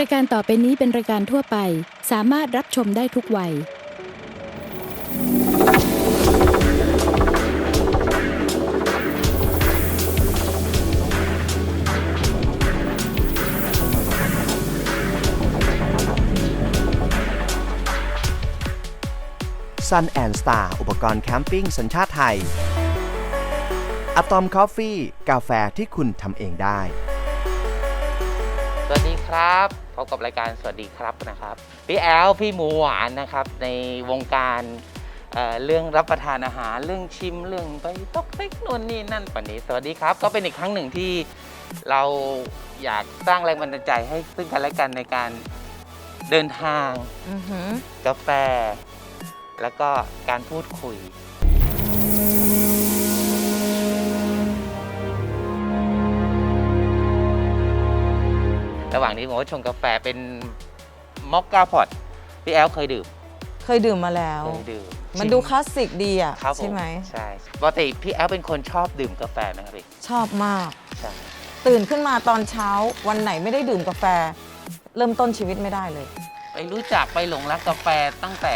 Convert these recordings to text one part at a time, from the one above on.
รายการต่อไปนี้เป็นรายการทั่วไป สามารถรับชมได้ทุกวัย Sun and Star อุปกรณ์แคมปิ้งสัญชาติไทยอะตอมคอฟฟี่กาแฟที่คุณทำเองได้ ครับพบกับรายการสวัสดีครับนะครับ พี่แอลพี่หมูหวานนะครับในวงการเอ่อเรื่องรับประทานอาหารเรื่องชิมเรื่องไปตอกเต็กนู่นนี่นั่นปันนี้ สวัสดีครับ ก็เป็นอีกครั้งหนึ่งที่เราอยากสร้างแรงบันดาลใจให้ซึ่งกันและกันในการเดินทางอือหือกาแฟ แล้วก็การพูดคุย ระหว่างนี้ผมก็ชงกาแฟเป็นมอคกาพอตพี่แอลเคยดื่มเคยดื่มมาแล้ว เคยดื่มมันดูคลาสสิกดีอะครับผใช่ไหม ใช่ปกติพี่แอลเป็นคนชอบดื่มกาแฟไหมครับพี่ชอบมาก ใช่ตื่นขึ้นมาตอนเช้าวันไหนไม่ได้ดื่มกาแฟ เริ่มต้นชีวิตไม่ได้เลย ไปรู้จักไปหลงรักกาแฟตั้งแต่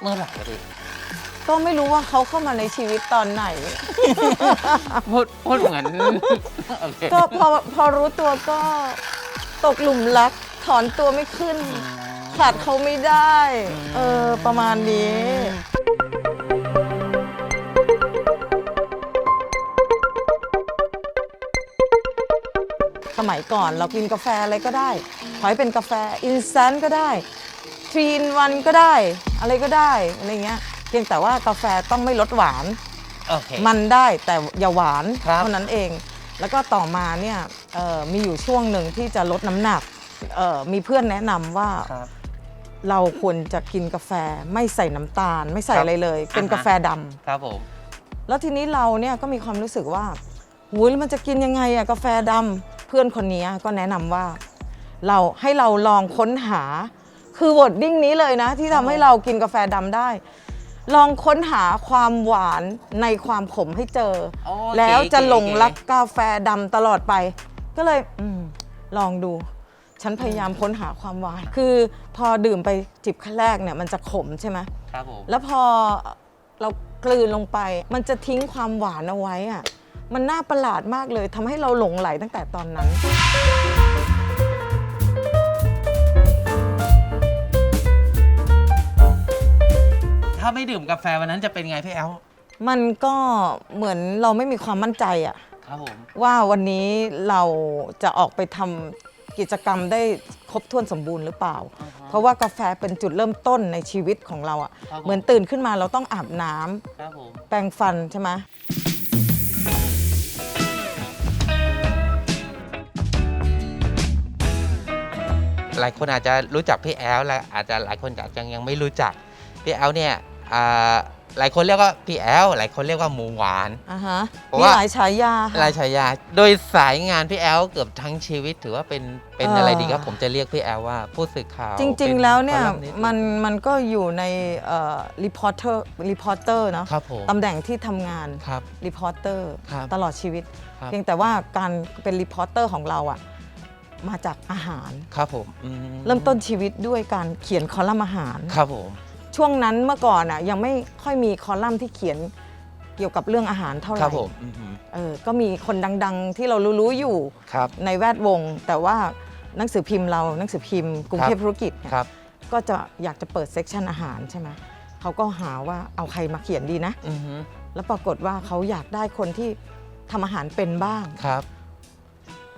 เมื่อไหร่ครับพี่ก็ไม่รู้ว่าเขาเข้ามาในชีวิตตอนไหน พูดพูดเหมือนโอเค ก็พอพอรู้ตัวก็ ตกหลุมรัก ถอนตัวไม่ขึ้น ขาดเขาไม่ได้ เออ ประมาณนี้ สมัยก่อนเรากินกาแฟอะไรก็ได้ ขอให้เป็นกาแฟอินสแตนต์ก็ได้ทรีนวันก็ได้ อะไรก็ได้ อะไรเงี้ย เพียงแต่ว่ากาแฟต้องไม่ลดหวาน โอเค มันได้แต่อย่าหวานครับ เท่านั้นเอง แล้วก็ต่อมาเนี่ย เอ่อมีอยู่ช่วงหนึ่งที่จะลดน้ำหนักเอ่อมีเพื่อนแนะนำว่าครับ เราควรจะกินกาแฟไม่ใส่น้ำตาล ไม่ใส่ครับอะไรเลย เป็นอ่าฮะ กาแฟดำครับผม แล้วทีนี้เราเนี่ยก็มีความรู้สึกว่าหูยแล้วมันจะกินยังไงอะกาแฟดำเพื่อนคนนี้ก็แนะนำว่า เราให้เราลองค้นหา คือวอดดิ้งนี้เลยนะ ที่ทำให้เรากินกาแฟดำได้ ลองค้นหาความหวานในความขมให้เจอ โอ้แล้วเก๋จะหลงเก๋ รักกาแฟดำตลอดไป ก็เลยอมลองดู ฉันพยายามค้นหาความหวาน คือพอดื่มไปจิบขั้นแรกเนี่ยมันจะขมใช่ไหมครับผมแล้วพอเรากลืนลงไป มันจะทิ้งความหวานเอาไว้อะมันน่าประหลาดมากเลยทำให้เราหลงไหลตั้งแต่ตอนนั้น ถ้าไม่ดื่มกาแฟวันนั้นจะเป็นไงพี่แอลมันก็เหมือนเราไม่มีความมั่นใจอะ ครับผม ว่าวันนี้เราจะออกไปทำกิจกรรมได้ครบถ้วนสมบูรณ์หรือเปล่าเพราะว่ากาแฟเป็นจุดเริ่มต้นในชีวิตของเราอะครับผม เหมือนตื่นขึ้นมาเราต้องอาบน้ำครับผม แปรงฟันใช่ไหมหลายคนอาจจะรู้จักพี่แอลและอาจจะหลายคนอาจจะยังไม่รู้จัก พี่แอลเนี่ยอ่า หลายคนเรียกว่าพี่แอลหลายคนเรียกว่าหมูหวาน อ่าฮะเพราะมีว่า หลายฉายาค่ะ รายฉายา โดยสายงานพี่แอลเกือบทั้งชีวิตถือว่าเป็นเป็นเอ่ออ อะไรดีครับ ผมจะเรียกพี่แอลว่าผู้สื่อข่าวจริง ป็ๆ แล้วเนี่ย คอลัสต์มันมันก็อยู่ในรีพอร์เตอร์รีพอร์เตอร์เนาะครับผมตำแหน่งที่ทำงานครับ รีพอร์เตอร์ครับตลอดชีวิต ครับ เพียงแต่ว่าการเป็นรีพอร์เตอร์ของเราอะมาจากอาหาร ครับผมอืเริ่มต้นชีวิตด้วยการเขียนคอลัมน์อาหาร ครับผม ช่วงนั้นเมื่อก่อนอะยังไม่ค่อยมีคอลัมน์ที่เขียนเกี่ยวกับเรื่องอาหารเท่าไหครัร่บผมอือหือเออก็มีคนดังๆ ที่เรารู้ๆอยู่ครับ ในแวดวง แต่ว่าหนังสือพิมพ์เราหนังสือพิมพ์กรุงเทพธุรกิจเนี่ยครับ ก็จะอยากจะเปิดเซกชันอาหารใช่ไหมเขาก็หาว่าเอาใครมาเขียนดีนะ อือหือแล้วปรากฏว่าเขาอยากได้คนที่ทำอาหารเป็นบ้าง ครับ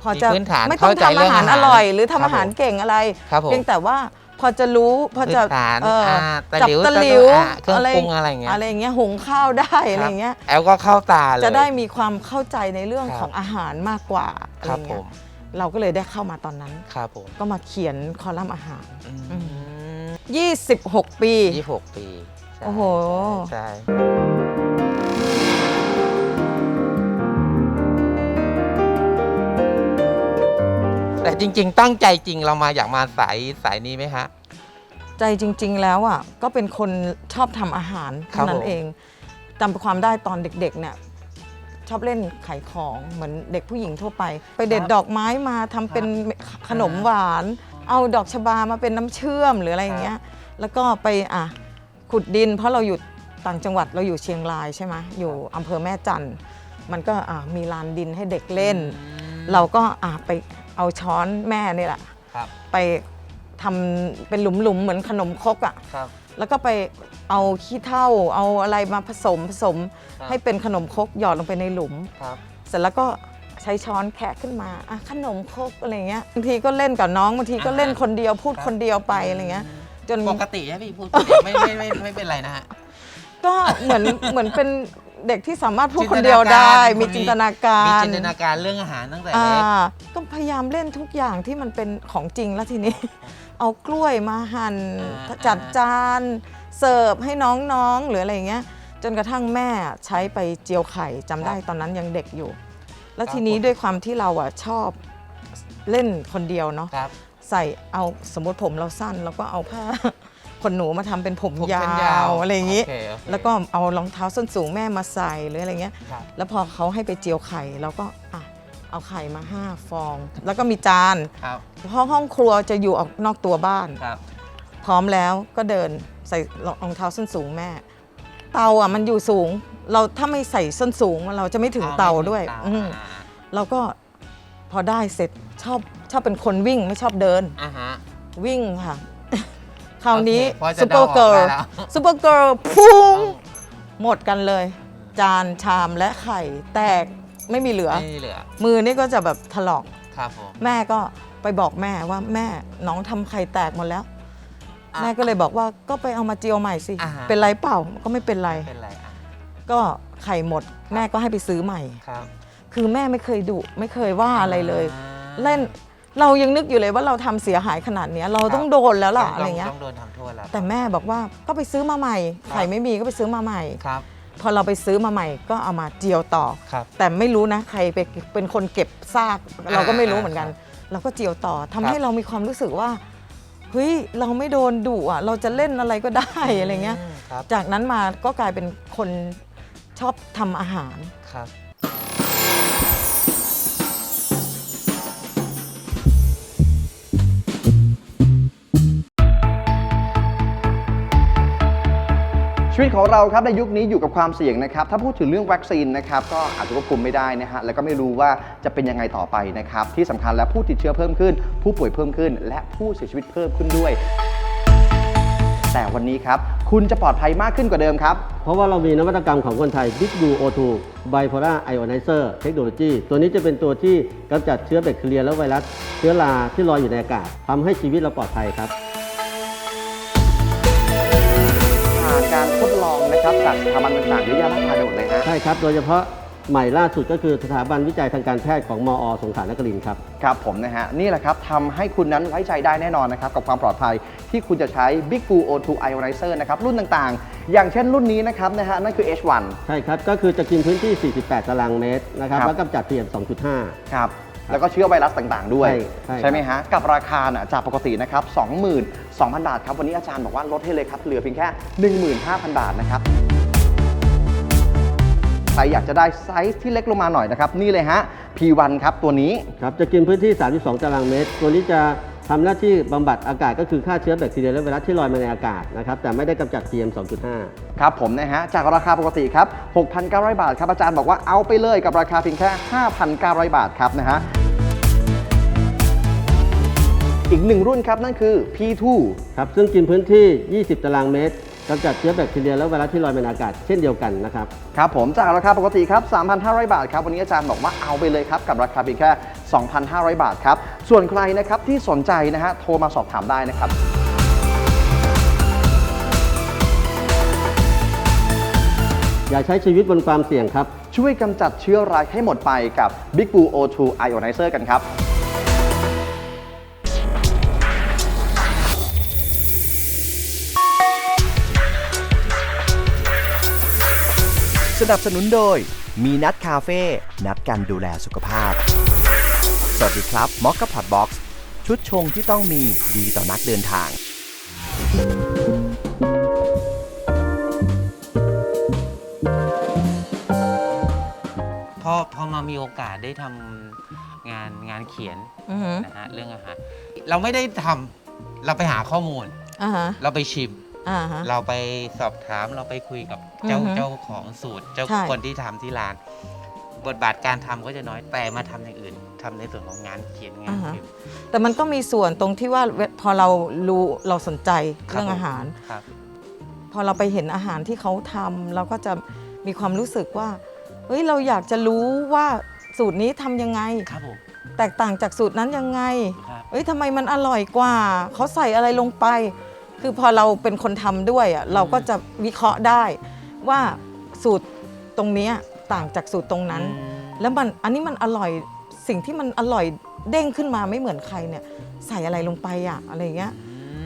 พอจะมีพื้นฐานไม่ต้องเข้าใจทำอาหารเรื่องอาหารอร่อย หรือครัทำบอาหารผม เก่งอะไร ครับผม เพียงแต่ว่า พอจะรู้พอจะพื้นฐานเอ่ออ่าตะจับหลิวตะหลิวอ่าเครื่องปรุงอะไรอย่างเงี้ย อะไรอย่างเงี้ยหุงข้าวได้อะไรอย่างเงี้ย แอลก็เข้าตาเลย จะได้มีความเข้าใจในเรื่องครับ ของอาหารมากกว่าอะคไรรับผเงี้ยมเราก็เลยได้เข้ามาตอนนั้น ครับผมก็มาเขียนคอลัมน์อาหาร อืม26 ปี ยี่สิบหกปีใช่โอ้โห ใช่ แต่จริง ๆ ตั้งใจจริงเรามาอยากมาสายสายนี้ไหมฮะ ใจจริง ๆ แล้วอะก็เป็นคนชอบทำอาหารครัเท่าบนั้ผนมเองจำความได้ตอนเด็กๆเนี่ยชอบเล่นขายของเหมือนเด็กผู้หญิงทั่วไป ไปเด็ดดอกไม้มาทำเป็นขนมหวาน เอาดอกชบามาเป็นน้ำเชื่อมหรืออะไรอย่างเงี้ย แล้วก็ไปอะขุดดิน เพราะเราอยู่ต่างจังหวัดเราอยู่เชียงรายใช่ไหมอยู่อำเภอแม่จันทร์มันก็อะมีลานดินให้เด็กเล่น เราก็อะไป เอาช้อนแม่นี่แหละ ครับ ไปทำเป็นหลุมๆ เหมือนขนมครกอะ ครับ แล้วก็ไปเอาขี้เถ้าเอาอะไรมาผสมผสม ครับ ให้เป็นขนมครกหยอดลงไปในหลุม ครับ เสร็จแล้วก็ใช้ช้อนแคะขึ้นมาอะขนมครกอะไรเงี้ยบางทีก็เล่นกับน้องบางทีก็เล่นคนเดียวพูดคนเดียวไปอะไรเงี้ย จนปกติใช่พี่พูดคนเดียวไม่ไม่ไม่ไม่ไม่เป็นไรนะฮะ ก็เหมือนเหมือนเป็น เด็กที่สามารถพูดคนเดียวได้ มีจินตนาการ มีจินตนาการเรื่องอาหารตั้งแต่อ่าเล็กก็พยายามเล่นทุกอย่างที่มันเป็นของจริงแล้วทีนี้ เอากล้วยมาหัน่นอ่าจัดจานเสิร์ฟให้น้องๆหรืออะไรอย่างเงี้ยจนกระทั่งแม่ใช้ไปเจียวไข่จำได้ตอนนั้นยังเด็กอยู่ แล้วทีนี้ด้วยความที่เราอะชอบเล่นคนเดียวเนาะครับใส่เอาสมมติผมเราสั้นแล้วก็เอาผ้า ขนหนูมาทำเป็นผมผมยาเส้นยาววอะไรอย่างงี้ โอเคโอเคแล้วก็เอารองเท้าส้นสูงแม่มาใส่หรืออะไรเงี้ย ครับ แล้วพอเขาให้ไปเจียวไข่เราก็อะเอาไข่มา5ฟอง แล้วก็มีจานครับเพราะห้องครัวจะอยู่ออกนอกตัวบ้าน ครับ พร้อมแล้วก็เดินใส่รองเท้าส้นสูงแม่ เตาอะมันอยู่สูง เราถ้าไม่ใส่ส้นสูงเราจะไม่ถึงเตาด้วยเตาอืมอ่าเราก็พอได้เสร็จชอบชอบเป็นคนวิ่งไม่ชอบเดิน อ่าฮะวิ่งค่ะ คราวนี้โอเคพอจะซูเปอร์เดาออกเกิร์ลได้แล้ว ซูเปอร์เกิร์ลพุ่งหมดกันเลย จานชามและไข่แตกไม่มีเหลือ ไม่เหลือมือนี่ก็จะแบบถลอก ครับผมแม่ก็ไปบอกแม่ว่าแม่น้องทำไข่แตกหมดแล้ว อะ แม่ก็เลยบอกว่าก็ไปเอามาเจียวใหม่สิ อ่าฮะ เป็นไรเปล่าก็ไม่เป็นไรเป็นไรอะก็ไข่หมด แม่ก็ให้ไปซื้อใหม่ ครับคือแม่ไม่เคยดุไม่เคยว่าอะไรเลย อ่าเล่น เรายังนึกอยู่เลยว่าเราทำเสียหายขนาดเนี้ยเราต้องโดนแล้วล่ะต้งอะไรเงี้ย ต้องโดนทำโทษแล้วแต่แม่บอกว่าก็ไปซื้อมาใหม่ไข่ไม่มีก็ไปซื้อมาใหม่ ครับพอเราไปซื้อมาใหม่ก็เอามาเจียวต่อ ครับ แต่ไม่รู้นะใครไปเป็นคนเก็บซาก เราก็ไม่รู้เหมือนกันครับเราก็เจียวต่อทำครับให้เรามีความรู้สึกว่าเฮ้ยเราไม่โดนดุอะ เราจะเล่นอะไรก็ได้อะไรเงี้ย มครับจากนั้นมาก็กลายเป็นคนชอบทำอาหาร ครับ ชีวิตของเราครับในยุคนี้อยู่กับความเสี่ยงนะครับ ถ้าพูดถึงเรื่องวัคซีนนะครับก็อาจจะควบคุมไม่ได้นะฮะแล้วก็ไม่รู้ว่าจะเป็นยังไงต่อไปนะครับ ที่สำคัญแล้วผู้ติดเชื้อเพิ่มขึ้น ผู้ป่วยเพิ่มขึ้น และผู้เสียชีวิตเพิ่มขึ้นด้วย แต่วันนี้ครับ คุณจะปลอดภัยมากขึ้นกว่าเดิมครับ เพราะว่าเรามีนวัตกรรมของคนไทย Big Blue O2 Bipolar Ionizer Technology ตัวนี้จะเป็นตัวที่กำจัดเชื้อแบคทีเรียและไวรัสเชื้อราที่ลอยอยู่ในอากาศทำให้ชีวิตเราปลอดภัยครับ ลองนะครับจากสถาบันต่างๆเยอะแยะมากมายไปหมดเลยฮะ ใช่ครับ โดยเฉพาะใหม่ล่าสุดก็คือสถาบันวิจัยทางการแพทย์ของมอ สงขลานครินทร์ครับ ครับผมนะฮะ นี่แหละครับทำให้คุณนั้นไว้ใจได้แน่นอนนะครับ กับความปลอดภัยที่คุณจะใช้ Big Blue O2 Ionizer นะครับ รุ่นต่างๆ อย่างเช่นรุ่นนี้นะครับนะฮะนั่นคือ H1 ใช่ครับ ก็คือจะกินพื้นที่ 48 ตารางเมตรนะครับครับ แล้วกำจัด PM 2.5 ครับ แล้วก็เชื้อไวรัสต่างๆ ด้วยใช่ ใช่ไหมฮะ กับราคาน่ะจากปกตินะครับ22,000 บาทครับ วันนี้อาจารย์บอกว่าลดให้เลยครับ เหลือเพียงแค่ 15,000 บาทนะครับ ใครอยากจะได้ไซส์ที่เล็กลงมาหน่อยนะครับ นี่เลยฮะ P1 ครับตัวนี้ ครับจะกินพื้นที่ 32 ตารางเมตร ตัวนี้จะ ทำหน้าที่บำบัดอากาศก็คือฆ่าเชื้อแบคทีเรียและไวรัสที่ลอยมาในอากาศนะครับแต่ไม่ได้กำจัด PM 2.5 ครับผมนะฮะ จากราคาปกติครับ 6,900 บาทครับอาจารย์บอกว่าเอาไปเลยกับราคาเพียงแค่ 5,900 บาทครับนะฮะอีกหนึ่งรุ่นครับ นั่นคือ P2 ครับ ซึ่งกินพื้นที่ 20 ตารางเมตรกำจัดเชื้อแบคทีเรียและไวรัสที่ลอยมาในอากาศเช่นเดียวกันนะครับ ครับผมจากราคาปกติครับ 3,500 บาทครับ วันนี้อาจารย์บอกว่าเอาไปเลยครับ กับราคาเพียงแค่ 2,500 บาทครับ ส่วนใครนะครับที่สนใจนะฮะโทรมาสอบถามได้นะครับอย่าใช้ชีวิตบนความเสี่ยงครับ ช่วยกำจัดเชื้อร้ายให้หมดไปกับ Big Blue O2 Ionizer กันครับสนับสนุนโดย มีนัดคาเฟ่ นัดกันดูแลสุขภาพส วัสดีครับมอคกับพอดบ็อกซ์ชุดชงที่ต้องมีดีต่อนักเดินทาง พอพอมามีโอกาสได้ทำงานงานเขียนอือหือนะฮะเรื่องอาหารเราไม่ได้ทำเราไปหาข้อมูล อ่าฮะเราไปชิม อ่าฮะ เราไปสอบถามเราไปคุยกับเจ้าอือฮึเจ้าของสูตร เจ้าใช่ คนที่ทำที่ร้าน บทบาทการทำก็จะน้อยแต่มาทำอย่างอื่น ทำในส่วนของงานเขียนงานพิมพ์แต่มันก็มีส่วนตรงที่ว่าเวพอเรารู้เราสนใจครับเรื่องผมอาหาร ครับ พอเราไปเห็นอาหารที่เขาทำเราก็จะมีความรู้สึกว่าเฮ้ยเราอยากจะรู้ว่าสูตรนี้ทำยังไง ครับผมแตกต่างจากสูตรนั้นยังไง ครับ เอ้ยทำไมมันอร่อยกว่า เขาใส่อะไรลงไป คือพอเราเป็นคนทำด้วยอะเราก็จะวิเคราะห์ได้ ว่าสูตรตรงเนี้ยต่างจากสูตรตรงนั้นอืมแล้วมันอันนี้มันอร่อย สิ่งที่มันอร่อยเด้งขึ้นมาไม่เหมือนใครเนี่ยใส่อะไรลงไปอะอะไรเงี้ย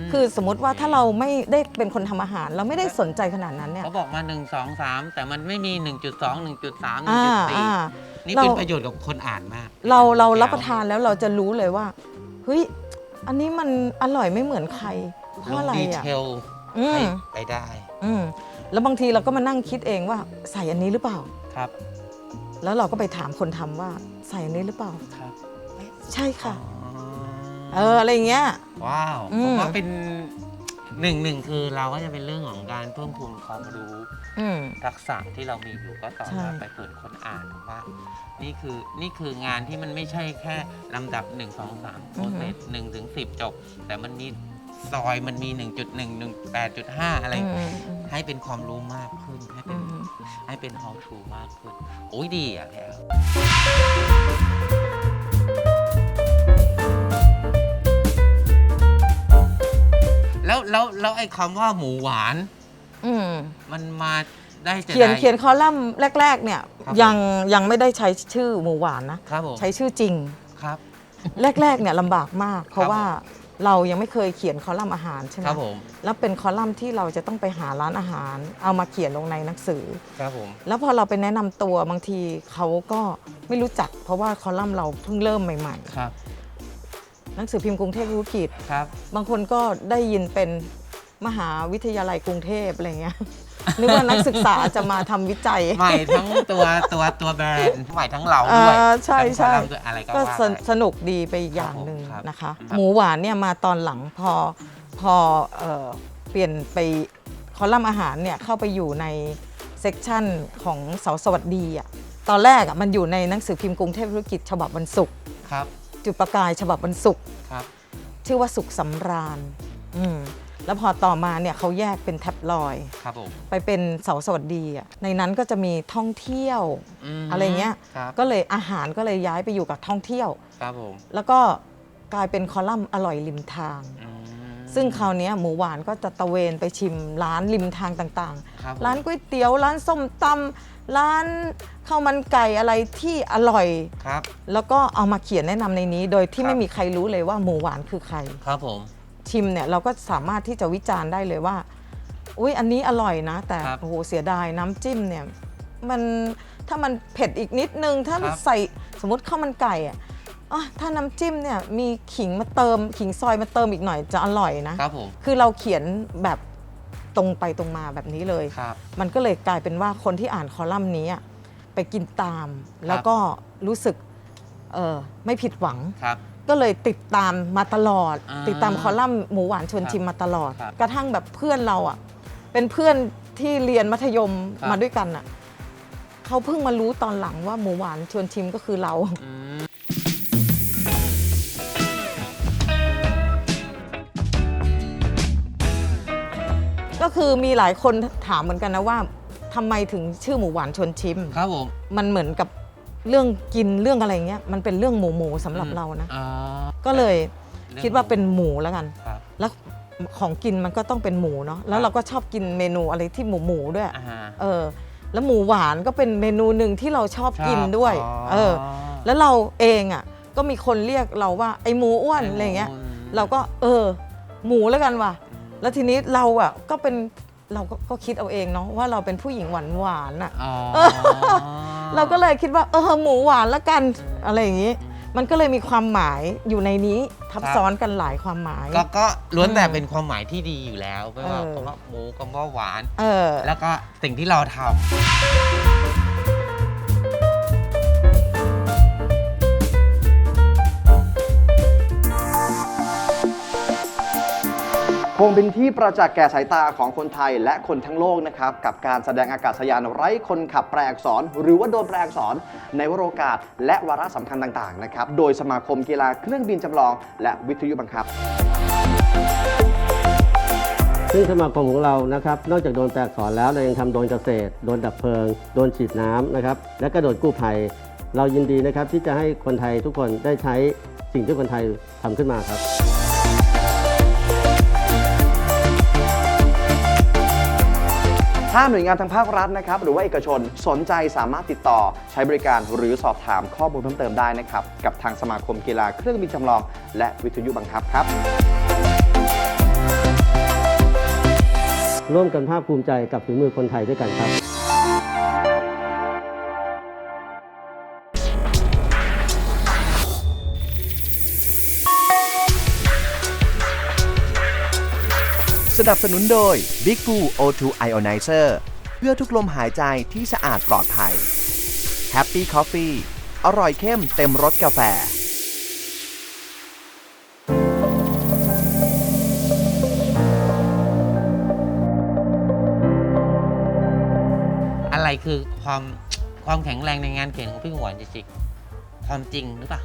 มคือสมมติว่าถ้าเราไม่ได้เป็นคนทำอาหาร เราไม่ได้สนใจขนาดนั้นเนี่ย เขาบอกมา 1 2 3 แต่มันไม่มี 1.2 1.3 อ่าอ่า 1.4 นี่เราเป็นประโยชน์กับคนอ่านมากเราเราแก้วรับประทานแล้วเราจะรู้เลยว่าเฮ้ยอันนี้มันอร่อยไม่เหมือนใครเพลราะงอะไรดีอะเทลอืมให้ไปได้อืมแล้วบางทีเราก็มานั่งคิดเองว่าใส่อันนี้หรือเปล่า ครับ แล้วเราก็ไปถามคนทำว่า ใส่อันนี้หรือเปล่า ครับ ใช่ค่ะอ๋อเอออะไรอย่างเงี้ย ว้าวอืม ผมว่าเป็นหนึ่งหนึ่งคือเราก็จะเป็นเรื่องของการเพิ่มพูนความรู้อืม ทักษะที่เรามีอยู่ก็ต่อใช่มาไปเปิดคนอ่านว่า นี่คือนี่คืองานที่มันไม่ใช่แค่ลำดับ 1 2 3โปรเซส1ถึง10จบ แต่มันมี ซอยมันมี 1.1 1 8.5 อะไร อืมอืมให้เป็นความรู้มากขึ้น ให้เป็อืนมให้เป็น how to มากขึ้น โอ้ยดีอะพี่แอลแล้วแล้วแล้วไอ้คำว่าหมูหวาน อืมมันมาได้จะเขียนได้ เขียนคอลัมน์แรก ๆ เนี่ย ครับ ยังยังไม่ได้ใช้ชื่อหมูหวานนะ ครับผมใช้ชื่อจริง ครับ แรก ๆ เนี่ยลำบากมาก เพราะครับว่า เรายังไม่เคยเขียนคอลัมน์อาหารใช่ไหมครับผมแล้วเป็นคอลัมน์ที่เราจะต้องไปหาร้านอาหาร เอามาเขียนลงในหนังสือ ครับผมแล้วพอเราไปแนะนำตัวบางทีเขาก็ไม่รู้จัก เพราะว่าคอลัมน์เราเพิ่งเริ่มใหม่ครับๆ หนังสือพิมพ์กรุงเทพธุรกิจ ครับ บางคนก็ได้ยินเป็นมหาวิทยาลัยกรุงเทพอะไรเงี้ย นึกว่านักศึกษาจะมาทำวิจัยใหม่ทั้งตัวตัวตัวแบรนด์ใหม่ทั้งเราด้วยอ่าใช่ทั้งใช่คอลัมน์ด้วยอะไรก็ก็ว่าสนไป สนุกดีไปอีกอย่างหนึ่งครับนะคะ ครับ หมูหวานเนี่ยมาตอนหลังพอพอเอ่อเปลี่ยนไปคอลัมน์อาหารเนี่ยเข้าไปอยู่ในเซกชันของเสาสวัสดีอะตอนแรกอะมันอยู่ในหนังสือพิมพ์กรุงเทพธุรกิจฉบับวันศุกร์ครับจุดประกายฉบับวันศุกร์ ครับ ชื่อว่าสุขสำราญ อืม แล้วพอต่อมาเนี่ยเขาแยกเป็นแท็บลอยด์ครับผมไปเป็นเสาสวัสดีอะในนั้นก็จะมีท่องเที่ยว มอะไรเงี้ย ครับก็เลยอาหารก็เลยย้ายไปอยู่กับท่องเที่ยว ครับผมแล้วก็กลายเป็นคอลัมน์อร่อยริมทาง อืมซึ่งคราวเนี้ยหมูหวานก็จะตะเวนไปชิมร้านริมทางต่างครับผมๆ ร้านก๋วยเตี๋ยว ร้านส้มตำร้านข้าวมันไก่อะไรที่อร่อย ครับ แล้วก็เอามาเขียนแนะนำในนี้ โดยที่ครับ ไม่มีใครรู้เลยว่าหมูหวานคือใคร ครับผม ชิมเนี่ยเราก็สามารถที่จะวิจารณ์ได้เลยว่า อุ้ยอันนี้อร่อยนะ แต่ครับโอ้โหเสียดายน้ำจิ้มเนี่ยมันถ้ามันเผ็ดอีกนิดนึง ถ้าครับ ใส่สมมติข้าวมันไก่อะอะถ้าน้ำจิ้มเนี่ยมีขิงมาเติมขิงซอยมาเติมอีกหน่อยจะอร่อยนะ ครับผมคือเราเขียนแบบตรงไปตรงมาแบบนี้เลย ครับ มันก็เลยกลายเป็นว่าคนที่อ่านคอลัมน์นี้อะไปกินตาม แล้วก็รู้สึกเออไม่ผิดหวัง ครับ ก็เลยติดตามมาตลอด อ่าติดตามคอลัมน์หมูหวานชวนครับชิมมาตลอด ครับกระทั่งแบบเพื่อนเราอะเป็นเพื่อนที่เรียนมัธยมครับ มาด้วยกันอะเขาเพิ่งมารู้ตอนหลังว่าหมูหวานชวนชิมก็คือเราอืมก็คือมีหลายคนถามเหมือนกันนะว่าทำไมถึงชื่อหมูหวานชวนชิม ครับผม มันเหมือนกับ เรื่องกินเรื่องอะไรเงี้ยมันเป็นเรื่องหมูหมูๆสำหรับเรานะ อ่าก็เลยเรื่องคิดว่าเป็นหมูแล้วกัน ครับแล้วของกินมันก็ต้องเป็นหมูเนาะแล้วเราก็ชอบกินเมนูอะไรที่หมูหมูๆด้วย อ่าฮะเออ แล้วหมูหวานก็เป็นเมนูหนึ่งที่เราชอบกินด้วยอ๋อเออ แล้วเราเองอะก็มีคนเรียกเราว่าไอหมูอ้วนอะไรเงี้ย เราก็เออ หมูแล้วกันว่ะ แล้วทีนี้เราอะก็เป็นเราก็ก็คิดเอาเองเนาะว่าเราเป็นผู้หญิงหวานหวานๆอะ อ๋อ เราก็เลยคิดว่าเออหมูหวานแล้วกันอะไรอย่างนี้ มันก็เลยมีความหมายอยู่ในนี้ทับซ้อนกันหลายความหมาย ก็ก็ล้วนแต่อืมเป็นความหมายที่ดีอยู่แล้วไม่ว่าเออ คำว่าหมูคำว่าหวาน เออ แล้วก็สิ่งที่เราทำ คงเป็นที่ประจักษ์แก่สายตาของคนไทยและคนทั้งโลกนะครับ กับการแสดงอากาศยานไร้คนขับแปลอักษร หรือว่าโดนแปลอักษร ในวโรกาส และวาระสำคัญต่างๆนะครับโดยสมาคมกีฬาเครื่องบินจำลอง และวิทยุบังคับ ซึ่งสมาคมของเรานะครับนอกจากโดนแปลอักษรแล้วเรายังทำโดรนเกษตร โดนดับเพลิง โดนฉีดน้ำนะครับและก็โดรนกู้ภัย เรายินดีนะครับที่จะให้คนไทยทุกคนได้ใช้สิ่งที่คนไทยทำขึ้นมาครับ ถ้าหน่วยงานทางภาครัฐนะครับหรือว่าเอกชนสนใจสามารถติดต่อใช้บริการหรือสอบถามข้อมูลเพิ่มเติมได้นะครับกับทางสมาคมกีฬาเครื่องบินจำลอง และวิทยุบังคับครับ ร่วมกันภาคภูมิใจกับฝีมือคนไทยด้วยกันครับ สนับสนุนโดย Big Blue O2 Ionizer เพื่อทุกลมหายใจที่สะอาดปลอดภัย Happy Coffee อร่อยเข้มเต็มรสกาแฟ อะไรคือความความแข็งแรงในงานเขียนของพี่หวานจริงๆความจริงหรือเปล่า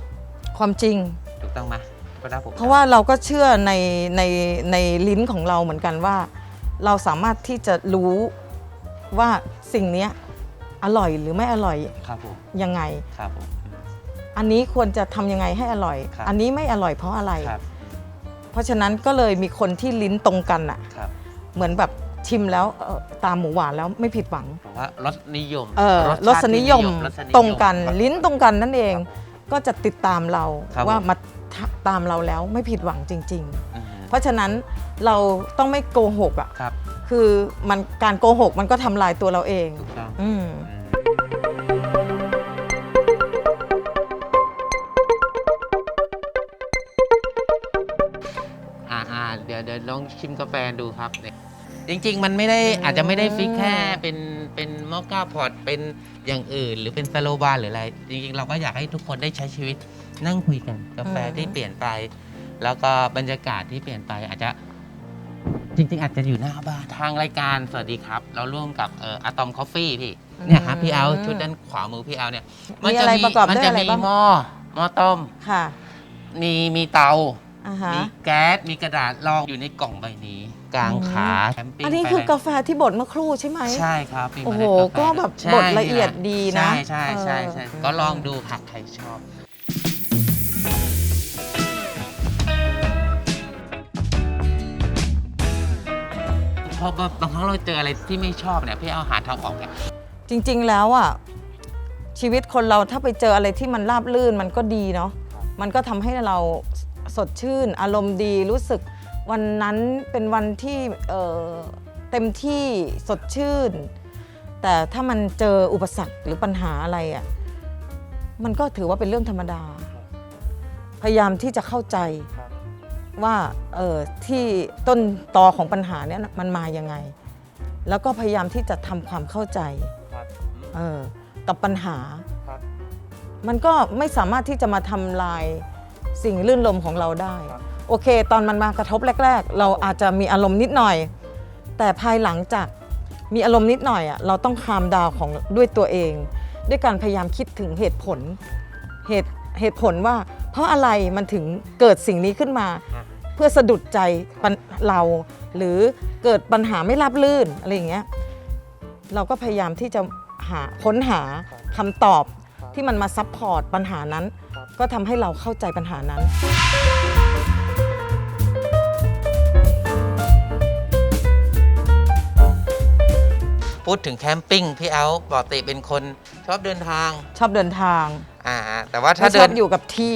ความจริงถูกต้องไหม ก็ได้ผมเพราะว่าเราก็เชื่อในในในลิ้นของเราเหมือนกันว่า เราสามารถที่จะรู้ว่าสิ่งเนี้ยอร่อยหรือไม่อร่อยครับผมยังไง ครับผมอันนี้ควรจะทำยังไงให้อร่อย ครับ อันนี้ไม่อร่อยเพราะอะไร ครับเพราะฉะนั้นก็เลยมีคนที่ลิ้นตรงกันอะครับเหมือนแบบชิมแล้วเอ่อตามหมูหวานแล้วไม่ผิดหวังผมว่ารสนิยมเออชาติรสนิยมรสนิยม ตรงกันครับลิ้นตรงกันนั่นเอง ครับผมก็จะติดตามเราครับว่าผม มาทะ ตามเราแล้วไม่ผิดหวังจริงอือฮึๆเพราะฉะนั้นเราต้องไม่โกหกอะครับคือมันการโกหกมันก็ทำลายตัวเราเองถูกต้องอืมอืม อ่าอ่าเดี๋ยวเดี๋ยวลองชิมกาแฟดูครับเนี่ยจริง ๆ มันไม่ได้อาจจะไม่ได้ฟิกแค่เป็นเป็นมอคค่าพอตเป็น อย่างอื่น หรือเป็นสโลบาร์หรืออะไร จริงๆ เราก็อยากให้ทุกคนได้ใช้ชีวิตนั่งคุยกันกาแฟที่เปลี่ยนไป แล้วก็บรรยากาศที่เปลี่ยนไปอาจจะจริงๆ อาจจะอยู่หน้าบ้านทางรายการสวัสดีครับ เราร่วมกับเอ่ออะตอมคอฟฟี่พี่เนี่ยครับพี่เอาชุดด้านขวามือพี่เอาเนี่ยมีอะไรประกอบมัด้วยจะอะไรมีบ้าง หม้อหม้อต้ม ค่ะมีมีเตา อ่าฮะ มีแก๊สมีกระดาษรองอยู่ในกล่องใบนี้ กลางขาแคมปิ้งอันนี้ไปคือเลยกาแฟที่บดเมื่อครู่ใช่ไหมใช่ครับมีโอ้โห เมล็ดาฟก็แบบใช่บดละเอียดดีนะใช่ใช่ใช่ใช่เออก็ลองดูค่ะใครชอบ พอบางครั้งเราเจออะไรที่ไม่ชอบเนี่ยพี่เอาหาทางออกเนี่ย จริง ๆ แล้วอะชีวิตคนเราถ้าไปเจออะไรที่มันราบลื่นมันก็ดีเนาะมันก็ทำให้เราสดชื่น อารมณ์ดีรู้สึก วันนั้นเป็นวันที่เอ่อเต็มที่สดชื่น แต่ถ้ามันเจออุปสรรคหรือปัญหาอะไรอะมันก็ถือว่าเป็นเรื่องธรรมดา พยายามที่จะเข้าใจว่าเออที่ต้นตอของปัญหาเนี้ยมันมายังไง แล้วก็พยายามที่จะทำความเข้าใจเออกับปัญหาครับมันก็ไม่สามารถที่จะมาทำลายสิ่งลื่นลมของเราได้ โอเค ตอนมันมากระทบแรก ๆ เราอาจจะมีอารมณ์นิดหน่อย แต่ภายหลังจากมีอารมณ์นิดหน่อยอะเราต้องคามดาวของด้วยตัวเอง ด้วยการพยายามคิดถึงเหตุผลเหตุเหตุผลว่า เพราะอะไรมันถึงเกิดสิ่งนี้ขึ้นมา เพื่อสะดุดใจเรา หรือเกิดปัญหาไม่ราบลื่นอะไรอย่างเงี้ยเราก็พยายามที่จะหาค้นหาคำตอบที่มันมาซับพอร์ตปัญหานั้น ก็ทำให้เราเข้าใจปัญหานั้น พูดถึงแคมปิ้งพี่เอาปกติเป็นคนชอบเดินทางชอบเดินทางอ่าแต่ว่าถ้าไม่ชเดิอนบอยู่กับที่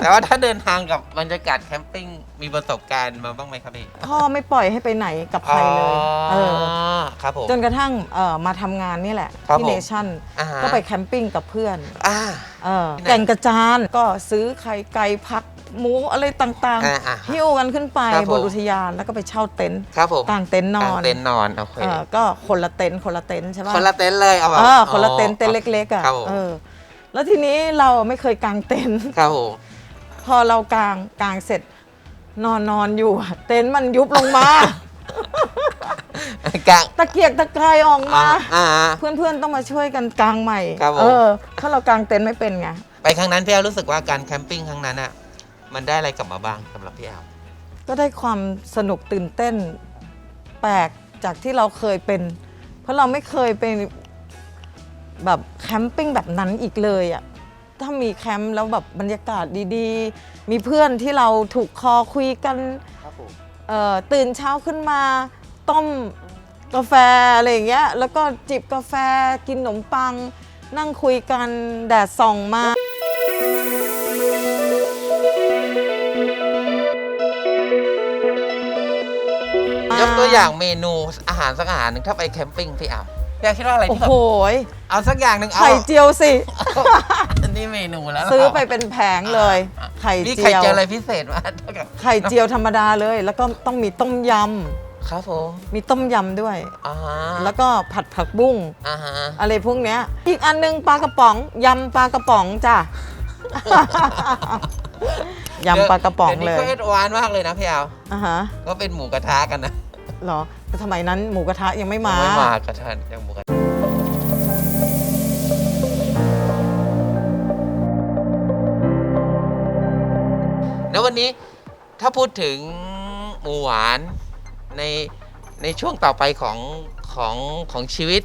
แต่ว่าถ้าเดินทางกับบรรยากาศแคมปิ้งมีประสบการณ์มาบ้างไหมครับพี่พ่อไม่ปล่อยให้ไปไหนกับใครเลยเออครับผม จนกระทั่งเอ่อมาทำงานนี่แหละครับที่ผมเนชั่นอ่าฮะ ก็ไปแคมปิ้งกับเพื่อนอ่า เออที่ไหน แก่งกระจานก็ซื้อไข่ไก่ผัก หมูอะไรต่างอ่าอ่าๆหิ้วกันขึ้นไปครับผม บนอุทยานแล้วก็ไปเช่าเต็นท์ครับผมกางเต็นท์นอกางนเต็นท์นอนโอเค เออก็คนละเต็นท์คนละเต็นท์ใช่ปะ คนละเต็นท์เลยเอาแบบเออคนละเต็นท์เต็นท์เล็กๆอะครับผมเออแล้วทีนี้เราไม่เคยกางเต็นท์ ครับผม พอเรากางกางเสร็จ นอนนอนอยู่อะเต็นท์มันยุบลงมา กางตะเกียกตะกายออกมา อ่าอ่าเพื่อนๆต้องมาช่วยกันกางใหม่ครับผม เออถ้าเรากางเต็นท์ไม่เป็นไง ไปครั้งนั้นพี่แอลรู้สึกว่าการแคมปิ้งครั้งนั้นอะ มันได้อะไรกลับมาบ้างสำหรับพี่แอลก็ได้ความสนุกตื่นเต้นแปลกจากที่เราเคยเป็น เพราะเราไม่เคยเป็นแบบแคมปิ้งแบบนั้นอีกเลยอะถ้ามีแคมป์แล้วแบบบรรยากาศดีๆ มีเพื่อนที่เราถูกคอคุยกันครับผมเอ่อตื่นเช้าขึ้นมา ต้มกาแฟอะไรอย่างเงี้ยแล้วก็จิบกาแฟกินขนมปัง นั่งคุยกันแดดส่องมา อย่างเมนูอาหารสักอาหารหนึ่งถ้าไปแคมปิ้งพี่แอลพี่แอลคิดว่าอะไรโอ้ที่แบโหบยเอาสักอย่างหนึ่งเอาไข่เจียวสิ อันนี้เมนูแล้วซื้อไปเป็นแผงเลย ไข่มีเจีไข่ยว เจียวอะไรพิเศษไหมเท่ากับไข่เจียวธรรมดาเลย แล้วก็ต้องมีต้มยครับผมำมีต้มยำด้วย อ่าฮะแล้วก็ผัดผักบุ้ง อ่าฮะอะไรพวกเนี้ย อีกอันนึงปลากระป๋องยำปลากระป๋องจ้ะ ยำปลากระป๋องดี๋วเลนี้ยก็เอ็ดวานมากเลยนะพี่แอลอะฮะ ก็เป็นหมูกระทะกันนะ เหรอแต่สมัยนั้นหมูกระทะยังไม่มา ไม่มากระทะยังหมูกระทะแล้ววันนี้ถ้าพูดถึงหมูหวานในในช่วงต่อไปของของของชีวิต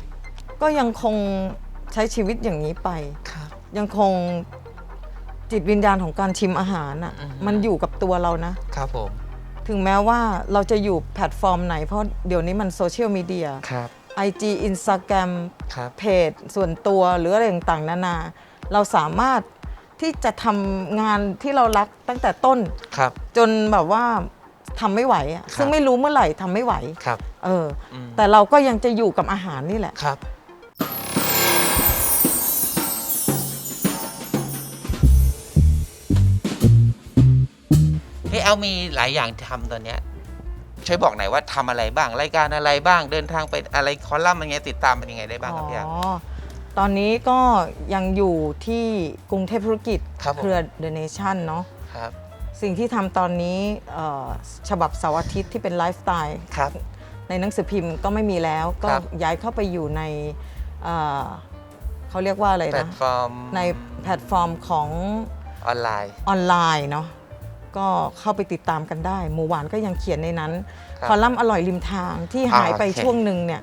ก็ยังคงใช้ชีวิตอย่างนี้ไป ครับ ยังคงจิตวิญญาณของการชิมอาหารอะ อือฮึ มันอยู่กับตัวเรานะ ครับผม ถึงแม้ว่าเราจะอยู่แพลตฟอร์มไหน เพราะเดี๋ยวนี้มันโซเชียลมีเดีย ครับ IG Instagram ครับ เพจส่วนตัวหรืออะไรต่างๆ นานา เราสามารถที่จะทำงานที่เรารักตั้งแต่ต้น ครับ จนแบบว่าทำไม่ไหวอะครับ ซึ่งไม่รู้เมื่อไหร่ทำไม่ไหว ครับ เอออมแต่เราก็ยังจะอยู่กับอาหารนี่แหละ ครับ แอลมีหลายอย่างทำตอนเนี้ยช่วยบอกหน่อยว่าทำอะไรบ้างรายการอะไรบ้าง เดินทางไปอะไรคอลัมน์อะไรเงี้ยติดตามเป็นยังไงได้บ้างครับพี่แอลอ๋อตอนนี้ก็ยังอยู่ที่กรุงเทพธุรกิจครับผมเครือ The Nation เนาะครับสิ่งที่ทำตอนนี้เอ่อฉบับเสาร์อาทิตย์ที่เป็นไลฟ์สไตล์ครับในหนังสือพิมพ์ก็ไม่มีแล้ว ก็ครับย้ายเข้าไปอยู่ในเอ่อเขาเรียกว่าอะไรแพลนะตฟอร์มในแพลตฟอร์มของออนไลน์ออนไลน์เนาะ ก็เข้าไปติดตามกันได้ หมูหวานก็ยังเขียนในนั้นครับคอลัมน์อร่อยริมทางที่หายไปอ่าโอเคช่วงหนึ่งเนี่ย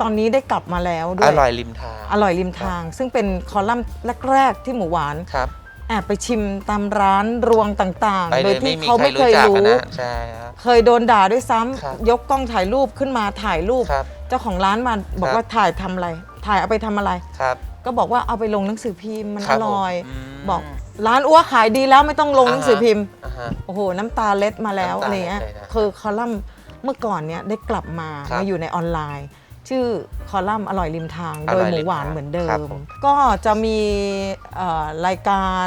ตอนนี้ได้กลับมาแล้วด้อวยร่อยริมทางอร่อยริมทาง ซึ่งเป็นคอลัมน์แรก ๆ ที่หมูหวานครับแอบไปชิมตามร้านรวงต่างไปๆโดเลยยที่ไม่มีเขาใครไม่เครู้ยจักรู้กันนะใช่ครับเคยโดนด่าด้วยซ้ำครับยกกล้องถ่ายรูปขึ้นมาถ่ายรูปครับเจ้าของร้านมาบอกครับว่าถ่ายทำอะไร ถ่ายเอาไปทำอะไรครับก็บอกว่าเอาไปลงหนังสือพิมพ์มันคอผมร่อยมบอก ร้านอ้วขายดีแล้วไม่ต้องลงหนังสือพิมพ์อ่าฮะ โอ้โห น้ำตาเล็ดมาแล้วน้ำตาอะไรเงี้ยเล็ดเลยนะคือคอลัมน์เมื่อก่อนเนี้ยได้กลับมาครับมาอยู่ในออนไลน์ ชื่อคอลัมน์อร่อยริมทาง อโดร่ยอยหริมูมหวานทางเหมือนเดิครับม ผมก็จะมีเอ่อรายการ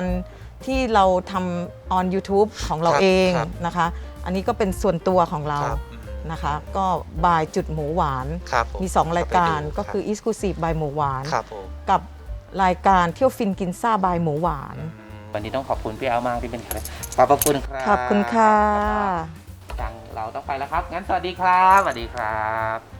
ที่เราทำ on YouTube ของเราครับเองครับ นะคะ อันนี้ก็เป็นส่วนตัวของเราครับอืมนะคะ ก็บายจุดหมูหวาน ครับผมมี2 รายการเข้ไปดูก็คือ Exclusive by หมูหวาน ครับผมกับรายการเที่ยวฟินกินซ่าบายหมูหวาน วันนี้ต้องขอบคุณพี่แอลมากที่เป็นแขกขอบพระคุณครับขอบคุณค่ะ ทางเราต้องไปแล้วครับ งั้นสวัสดีครับ สวัสดีครับ